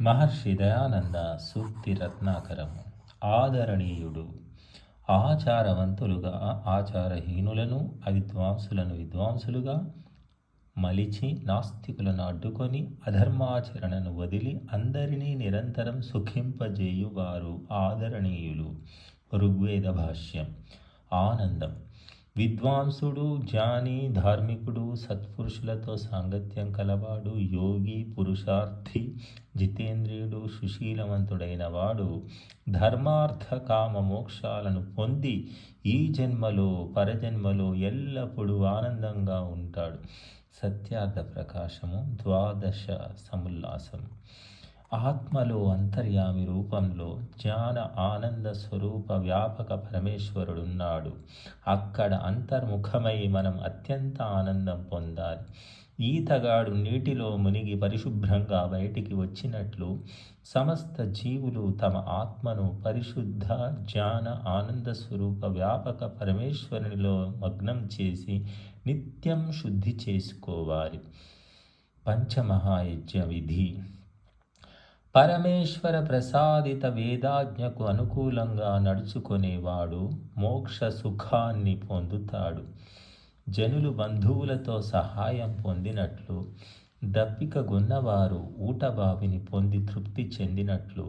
మహర్షి దయానంద సూక్తి రత్నాకరము. ఆదరణీయుడు. ఆచారవంతులుగా ఆచారహీనులను అవిద్వాంసులను విద్వాంసులుగా మలిచి నాస్తికులను అడ్డుకొని అధర్మాచరణను వదిలి అందరినీ నిరంతరం సుఖింపజేయువారు ఆదరణీయులు. ఋగ్వేద భాష్యం. ఆనందం. విద్వాంసుడు జ్ఞాని ధార్మికుడు సత్పురుషులతో సాంగత్యం కలవాడు యోగి పురుషార్థి జితేంద్రియుడు సుశీలవంతుడైన వాడు ధర్మార్థ కామ మోక్షాలను పొంది ఈ జన్మలో పరజన్మలో ఎల్లప్పుడూ ఆనందంగా ఉంటాడు. సత్యార్థ ప్రకాశము ద్వాదశ సముల్లాసం ఆత్మలో అంతర్యామి రూపంలో జ్ఞాన ఆనంద స్వరూప వ్యాపక పరమేశ్వరుడున్నాడు. అక్కడ అంతర్ముఖమై మనం అత్యంత ఆనందం పొందాలి. ఈతగాడు నీటిలో మునిగి పరిశుభ్రంగా బయటికి వచ్చినట్లు సమస్త జీవులు తమ ఆత్మను పరిశుద్ధ జ్ఞాన ఆనంద స్వరూప వ్యాపక పరమేశ్వరునిలో మగ్నం చేసి నిత్యం శుద్ధి చేసుకోవాలి. పంచమహాయజ్ఞ విధి పరమేశ్వర ప్రసాదిత వేదాజ్ఞకు అనుకూలంగా నడుచుకునేవాడు మోక్ష సుఖాన్ని పొందుతాడు. జనులు బంధువులతో సహాయం పొందినట్లు దప్పిక గున్నవారు ఊటబావిని పొంది తృప్తి చెందినట్లు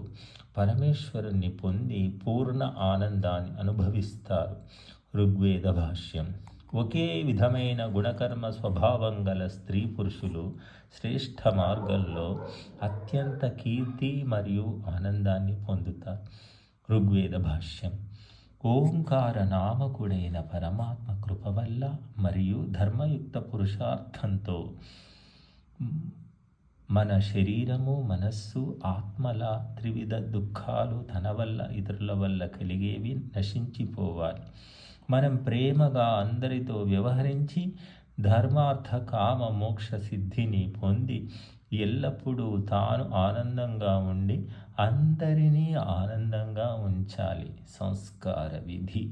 పరమేశ్వరుణ్ణి పొంది పూర్ణ ఆనందాన్ని అనుభవిస్తారు. ఋగ్వేద భాష్యం ఒకే విధమైన గుణకర్మ స్వభావం గల స్త్రీ పురుషులు శ్రేష్ఠ మార్గంలో అత్యంత కీర్తి మరియు ఆనందాన్ని పొందుతారు ఋగ్వేద భాష్యం. ఓంకార నామకుడైన పరమాత్మ కృప వల్ల మరియు ధర్మయుక్త పురుషార్థంతో మన శరీరము మనస్సు ఆత్మల త్రివిధ దుఃఖాలు తన వల్ల ఇతరుల వల్ల కలిగేవి నశించిపోవాలి. మనం ప్రేమగా అందరితో వ్యవహరించి ధర్మార్థ కామ మోక్ష సిద్ధిని పొంది ఎల్లప్పుడూ తాను ఆనందంగా ఉండి అందరినీ ఆనందంగా ఉంచాలి. సంస్కార విధి.